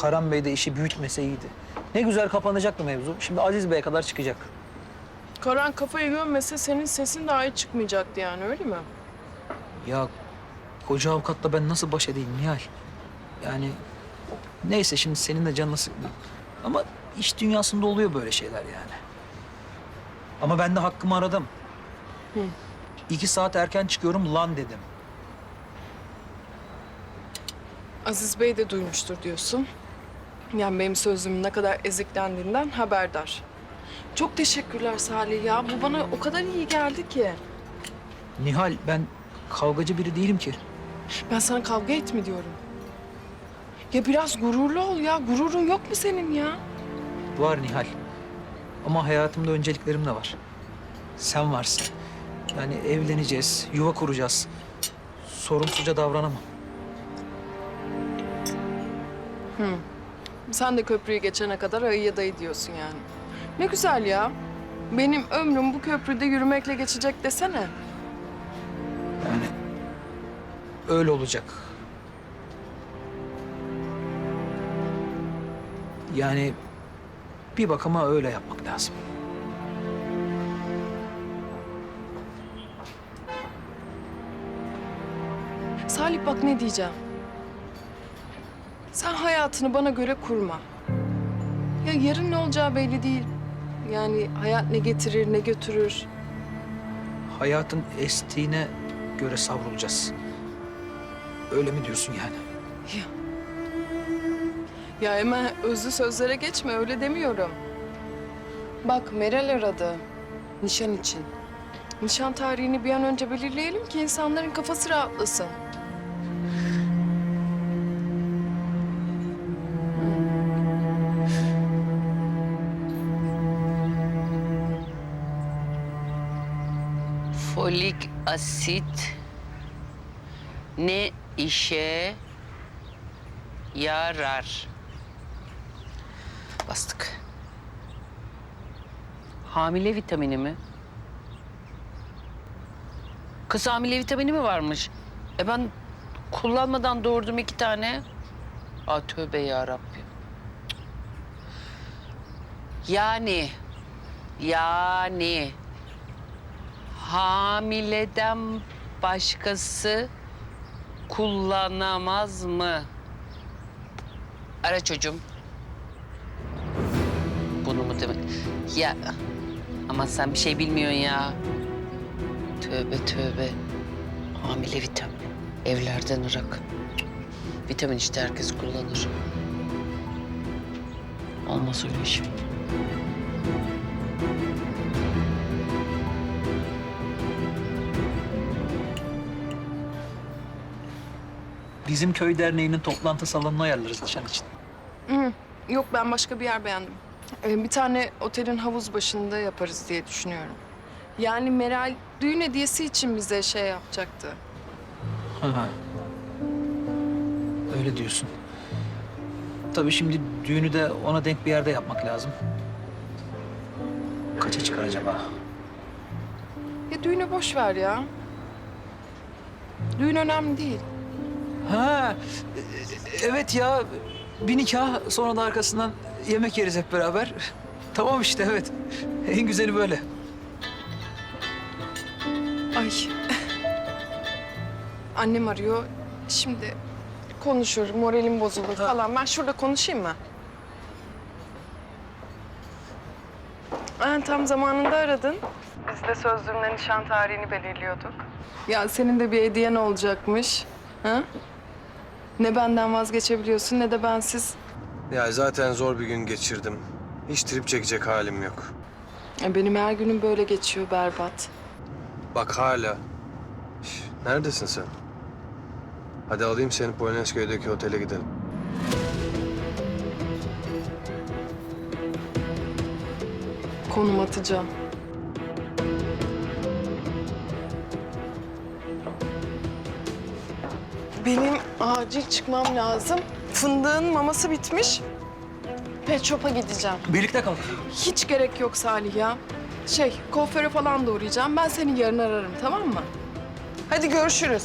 Karan Bey de işi büyütmese iyiydi. Ne güzel kapanacaktı mevzu. Şimdi Aziz Bey'e kadar çıkacak. Karan kafayı gömmese senin sesin daha iyi çıkmayacaktı yani öyle mi? Ya koca avukatla ben nasıl baş edeyim Nihal? Yani neyse şimdi senin de canını sıkmayayım. Ama iş dünyasında oluyor böyle şeyler yani. Ama ben de hakkımı aradım. Hı. İki saat erken çıkıyorum lan dedim. Aziz Bey de duymuştur diyorsun. Yani benim sözümün ne kadar eziklendiğinden haberdar. Çok teşekkürler Salih ya. Bu bana o kadar iyi geldi ki. Nihal ben kavgacı biri değilim ki. Ben sana kavga etme diyorum. Ya biraz gururlu ol ya. Gururun yok mu senin ya? Var Nihal. Ama hayatımda önceliklerim de var. Sen varsın. Yani evleneceğiz, yuva kuracağız. Sorumsuzca davranamam. Sen de köprüyü geçene kadar ayıya dayı diyorsun yani. Ne güzel ya. Benim ömrüm bu köprüde yürümekle geçecek desene. Yani öyle olacak. Yani bir bakıma öyle yapmak lazım. Salih bak ne diyeceğim. Sen hayatını bana göre kurma. Ya yarın ne olacağı belli değil. Yani hayat ne getirir ne götürür. Hayatın estiğine göre savrulacağız. Öyle mi diyorsun yani? Ya. Ya hemen özlü sözlere geçme öyle demiyorum. Bak Meral aradı. Nişan için. Nişan tarihini bir an önce belirleyelim ki insanların kafası rahatlasın. Folik asit ne işe yarar? Bastık. Hamile vitamini mi? Kız hamile vitamini mi varmış? E ben kullanmadan doğurdum iki tane. Aa tövbe ya Rabbim. Yani, yani hamileden başkası kullanamaz mı? Ara çocuğum. Bunu mu demek? Ya ama sen bir şey bilmiyorsun ya. Tövbe tövbe. Hamile vitamin. Evlerden ırak. Vitamin işte herkes kullanır. Olmaz öyle şey. Bizim köy derneğinin toplantı salonunu ayarlarız nişan için. Hı, Yok ben başka bir yer beğendim. Ee, bir tane otelin havuz başında yaparız diye düşünüyorum. Yani Meral düğün hediyesi için bize şey yapacaktı. Ha. Öyle diyorsun. Tabii şimdi düğünü de ona denk bir yerde yapmak lazım. Kaça çıkar acaba? Ya düğünü boş ver ya. Düğün önemli değil. Ha, e- evet ya. Bir nikah sonra da arkasından yemek yeriz hep beraber. Tamam işte evet. En güzeli böyle. Ay. Annem arıyor. Şimdi konuşur, moralim bozulur falan. Ben şurada konuşayım mı? Ha, tam zamanında aradın. Biz de sözlümle nişan tarihini belirliyorduk. Ya senin de bir hediyen olacakmış. Ha? Ne benden vazgeçebiliyorsun ne de bensiz. Ya zaten zor bir gün geçirdim. Hiç trip çekecek halim yok. Ya Benim her günüm böyle geçiyor berbat. Bak hala. Neredesin sen? Hadi alayım seni Polonezköy'deki otele gidelim. Konum atacağım. Benim acil çıkmam lazım. Fındığın maması bitmiş. Pet shop'a gideceğim. Birlikte kalk. Hiç gerek yok Salih ya. Şey, kuaföre falan da uğrayacağım. Ben seni yarın ararım, tamam mı? Hadi görüşürüz.